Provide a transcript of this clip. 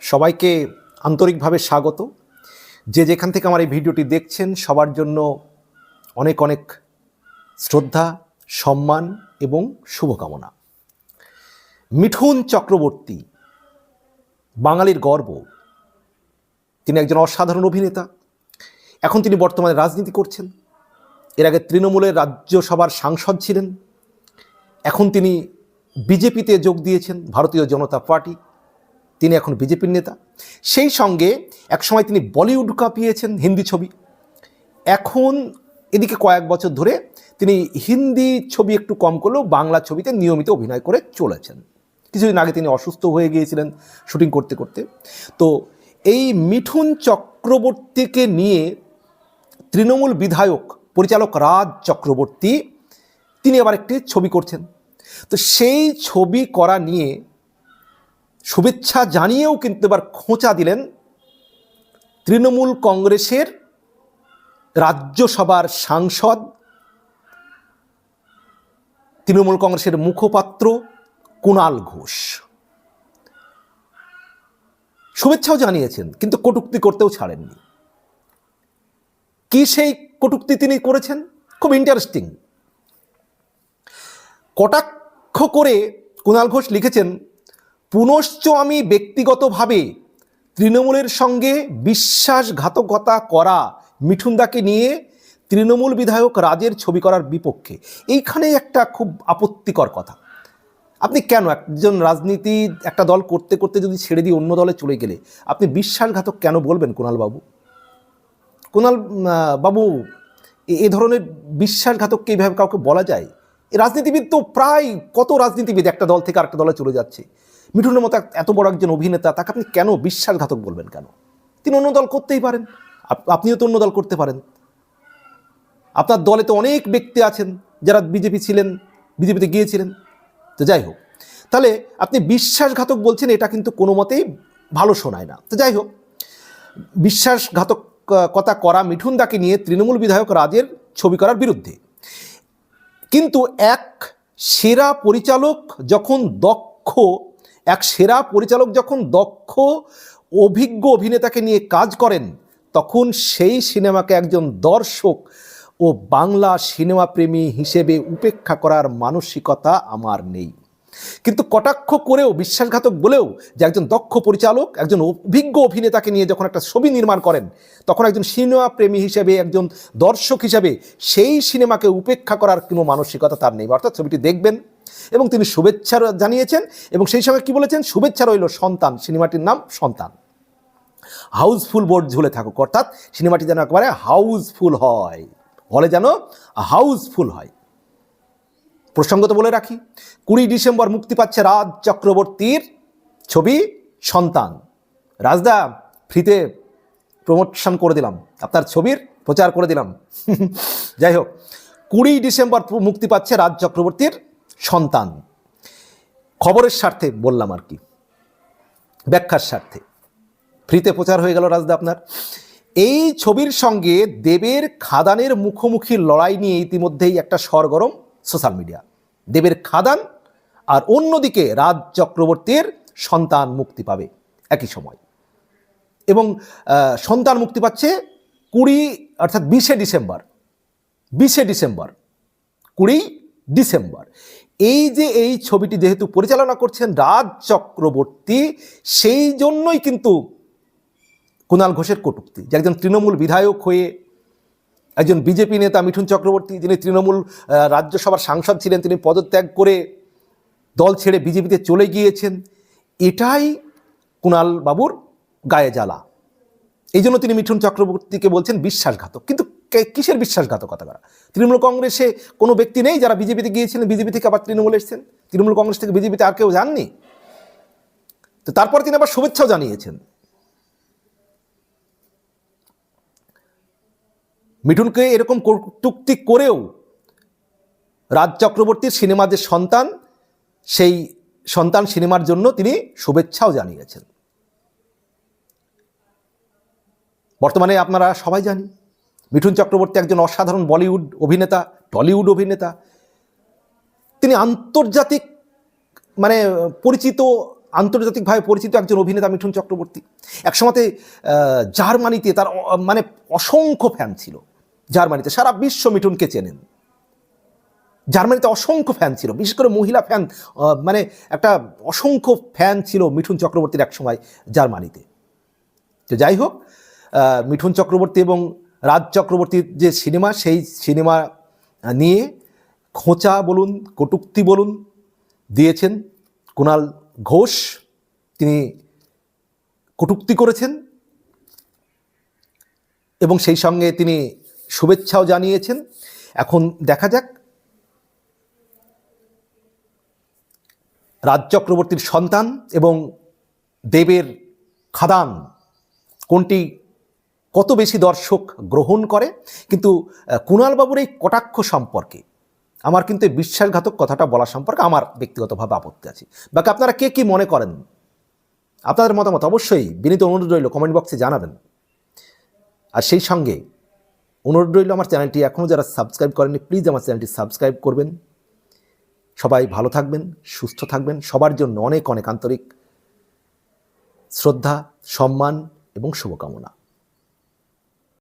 সবাইকে আন্তরিকভাবে স্বাগত। যে যেখান থেকে আমার এই ভিডিওটি দেখছেন, সবার জন্য অনেক অনেক শ্রদ্ধা, সম্মান এবং শুভকামনা। মিঠুন চক্রবর্তী, বাঙালির গর্ব। তিনি একজন অসাধারণ অভিনেতা। এখন তিনি বর্তমানে রাজনীতি করছেন। এর আগে তৃণমূলের রাজ্যসভার সাংসদ ছিলেন। এখন তিনি বিজেপিতে যোগ দিয়েছেন, ভারতীয় জনতা পার্টি। তিনি এখন বিজেপির নেতা। সেই সঙ্গে একসময় তিনি বলিউড কাঁপিয়েছেন হিন্দি ছবি। এখন এদিকে কয়েক বছর ধরে তিনি হিন্দি ছবি একটু কম করলেও বাংলা ছবিতে নিয়মিত অভিনয় করে চলেছেন। কিছুদিন আগে তিনি অসুস্থ হয়ে গিয়েছিলেন শুটিং করতে করতে। তো এই মিঠুন চক্রবর্তীকে নিয়ে তৃণমূল বিধায়ক, পরিচালক রাজ চক্রবর্তী, তিনি আবার একটি ছবি করছেন। তো সেই ছবি করা নিয়ে শুভেচ্ছা জানিয়েও কিন্তু এবার খোঁচা দিলেন তৃণমূল কংগ্রেসের রাজ্যসভার সাংসদ, তৃণমূল কংগ্রেসের মুখপাত্র কুণাল ঘোষ। শুভেচ্ছাও জানিয়েছেন, কিন্তু কটূক্তি করতেও ছাড়েননি। কি সেই কটূক্তি তিনি করেছেন? খুব ইন্টারেস্টিং কটাক্ষ করে কুণাল ঘোষ লিখেছেন পুনশ্চ আমি ব্যক্তিগতভাবে তৃণমূলের সঙ্গে বিশ্বাসঘাতকতা করা মিঠুনদাকে নিয়ে তৃণমূল বিধায়ক রাজের ছবি করার বিপক্ষে। এইখানে একটা খুব আপত্তিকর কথা। আপনি কেন একজন রাজনীতি একটা দল করতে করতে যদি ছেড়ে দিয়ে অন্য দলে চলে গেলে, আপনি বিশ্বাসঘাতক কেন বলবেন কুণালবাবু? কুণাল বাবু, এ- ধরনের বিশ্বাসঘাতককে এইভাবে কাউকে বলা যায়? রাজনীতিবিদ তো প্রায় কত রাজনীতিবিদ একটা দল থেকে আরেকটা দলে চলে যাচ্ছে। মিঠুনের মতো এত বড় একজন অভিনেতা, তাকে আপনি কেন বিশ্বাসঘাতক বলবেন কেন? তিনি অন্য দল করতেই পারেন। আপ- আপনিও তো অন্য দল করতে পারেন। আপনার দলে তো অনেক ব্যক্তি আছেন, যারা বিজেপি ছিলেন, বিজেপিতে গিয়েছিলেন। তো যাই হোক, তাহলে আপনি বিশ্বাসঘাতক বলছেন, এটা কিন্তু কোনো মতেই ভালো শোনায় না। তো যাই হোক, বিশ্বাসঘাতক কথা করা মিঠুনদাকে নিয়ে তৃণমূল বিধায়ক রাজের ছবি করার বিরুদ্ধে। কিন্তু এক সেরা পরিচালক যখন দক্ষ এক সেরা পরিচালক যখন দক্ষ, অভিজ্ঞ অভিনেতাকে নিয়ে কাজ করেন, তখন সেই সিনেমাকে একজন দর্শক ও বাংলা সিনেমা প্রেমী হিসেবে উপেক্ষা করার মানসিকতা আমার নেই। কিন্তু কটাক্ষ করেও, বিশ্বাসঘাতক বলেও যে একজন দক্ষ পরিচালক, একজন অভিজ্ঞ অভিনেতাকে নিয়ে যখন একটা ছবি নির্মাণ করেন, তখন একজন সিনেমা প্রেমী হিসেবে, একজন দর্শক হিসেবে সেই সিনেমাকে উপেক্ষা করার কোনো মানসিকতা তার নেই। অর্থাৎ ছবিটি দেখবেন এবং তিনি শুভেচ্ছা জানিয়েছেন এবং সেই সঙ্গে কি বলেছেন? শুভেচ্ছা রইল সন্তান। সিনেমাটির নাম সন্তান। হাউসফুল বোর্ড ঝুলে থাকুক। অর্থাৎ সিনেমাটি যেন একেবারে হাউসফুল হয়। হলে যেন হাউসফুল হয়। প্রসঙ্গত বলে রাখি, কুড়ি ডিসেম্বর মুক্তি পাচ্ছে রাজ চক্রবর্তীর ছবি সন্তান। রাজদা, ফ্রিতে প্রমোশন করে দিলাম, আপনার ছবির প্রচার করে দিলাম। যাই হোক, কুড়ি ডিসেম্বর মুক্তি পাচ্ছে রাজ চক্রবর্তীর সন্তান। খবরের স্বার্থে বললাম আর কি, ব্যাখ্যার স্বার্থে। ফ্রিতে প্রচার হয়ে গেল রাজদা আপনার। এই ছবির সঙ্গে দেবের খাদানের মুখোমুখি লড়াই নিয়ে ইতিমধ্যেই একটা সরগরম সোশ্যাল মিডিয়া। দেবের খাদান আর অন্যদিকে রাজ চক্রবর্তীর সন্তান মুক্তি পাবে একই সময়। এবং সন্তান মুক্তি পাচ্ছে কুড়ি, অর্থাৎ বিশে ডিসেম্বর। বিশে ডিসেম্বর, কুড়ি ডিসেম্বর। এই যে এই ছবিটি যেহেতু পরিচালনা করছেন রাজ চক্রবর্তী, সেই জন্যই কিন্তু কুণাল ঘোষের কটূক্তি যে একজন তৃণমূল বিধায়ক হয়ে একজন বিজেপি নেতা মিঠুন চক্রবর্তী, যিনি তৃণমূল রাজ্যসভার সাংসদ ছিলেন, তিনি পদত্যাগ করে দল ছেড়ে বিজেপিতে চলে গিয়েছেন। এটাই কুণাল বাবুর গায়ে জ্বালা। এই জন্য তিনি মিঠুন চক্রবর্তীকে বলছেন বিশ্বাসঘাতক। কিন্তু কিসের বিশ্বাসঘাতকতা করা তৃণমূল কংগ্রেসে কোনো ব্যক্তি নেই যারা বিজেপিতে গিয়েছিলেন, বিজেপি থেকে আবার তৃণমূল এসেছেন। তৃণমূল কংগ্রেস থেকে বিজেপিতে আর কেউ যাননি। তো তারপর তিনি আবার শুভেচ্ছাও জানিয়েছেন। মিঠুনকে এরকম কটূক্তি করেও রাজ চক্রবর্তীর সিনেমা যে সন্তান, সেই সন্তান সিনেমার জন্য তিনি শুভেচ্ছাও জানিয়েছেন। বর্তমানে আপনারা সবাই জানি মিঠুন চক্রবর্তী একজন অসাধারণ বলিউড অভিনেতা, টলিউড অভিনেতা। তিনি আন্তর্জাতিক মানে পরিচিত, আন্তর্জাতিকভাবে পরিচিত একজন অভিনেতা মিঠুন চক্রবর্তী। একসময়তে জার্মানিতে তার মানে অসংখ্য ফ্যান ছিল। জার্মানিতে সারা বিশ্ব মিঠুনকে চেনেন। জার্মানিতে অসংখ্য ফ্যান ছিল, বিশেষ করে মহিলা ফ্যান মানে একটা অসংখ্য ফ্যান ছিল মিঠুন চক্রবর্তীর একসময় জার্মানিতে। তো যাই হোক মিঠুন চক্রবর্তী এবং রাজ চক্রবর্তীর যে সিনেমা, সেই সিনেমা নিয়ে খোঁচা বলুন, কটুক্তি বলুন দিয়েছেন কুণাল ঘোষ। তিনি কটুক্তি করেছেন এবং সেই সঙ্গে তিনি শুভেচ্ছাও জানিয়েছেন। এখন দেখা যাক রাজ চক্রবর্তীর সন্তান এবং দেবের খাদান কোনটি কত বেশি দর্শক গ্রহণ করে। কিন্তু কুণালবাবুর এই কটাক্ষ সম্পর্কে আমার কিন্তু এই বিশ্বাসঘাতক কথাটা বলা সম্পর্কে আমার ব্যক্তিগতভাবে আপত্তি আছে। বাকি আপনারা কে কি মনে করেন? আপনাদের মতামত অবশ্যই বিনীত অনুরোধ রইল কমেন্ট বক্সে জানাবেন। আর সেই সঙ্গে অনুরোধ রইল আমার চ্যানেলটি এখনও যারা সাবস্ক্রাইব করেনি প্লিজ আমার চ্যানেলটি সাবস্ক্রাইব করবেন। সবাই ভালো থাকবেন, সুস্থ থাকবেন। সবার জন্য অনেক অনেক আন্তরিক শ্রদ্ধা, সম্মান এবং শুভকামনা।